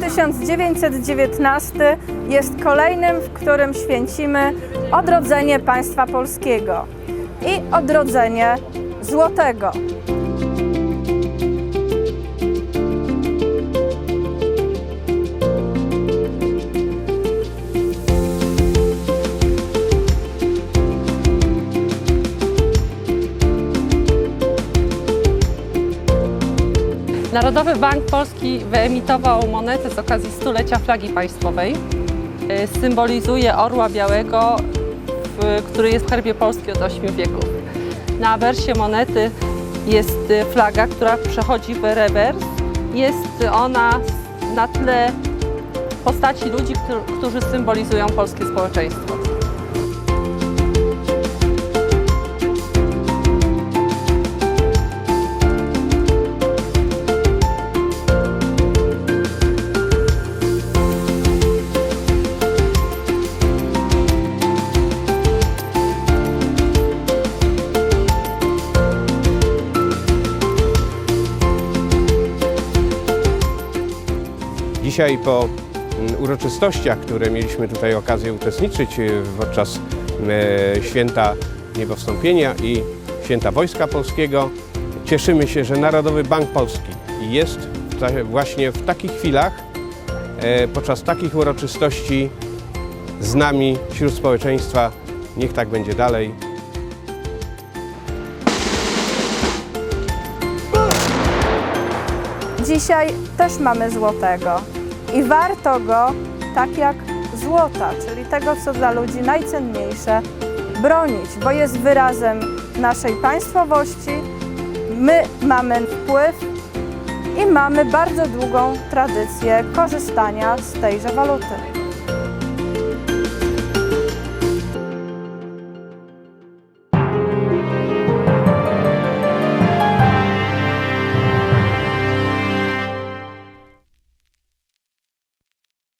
1919 jest kolejnym, w którym święcimy odrodzenie państwa polskiego i odrodzenie złotego. Narodowy Bank Polski wyemitował monetę z okazji stulecia flagi państwowej. Y, Symbolizuje orła białego, który jest w herbie Polski od 8 wieków. Na awersie monety jest y, flaga, która przechodzi w rewers. Jest ona na tle postaci ludzi, którzy symbolizują polskie społeczeństwo. Dzisiaj po mm, uroczystościach, które mieliśmy tutaj okazję uczestniczyć e, podczas e, święta Niebowstąpienia i święta Wojska Polskiego, cieszymy się, że Narodowy Bank Polski jest właśnie w takich chwilach, e, podczas takich uroczystości z nami wśród społeczeństwa. Niech tak będzie dalej. Dzisiaj też mamy złotego i warto go tak jak złota, czyli tego, co dla ludzi najcenniejsze, bronić, bo jest wyrazem naszej państwowości. My mamy wpływ i mamy bardzo długą tradycję korzystania z tejże waluty.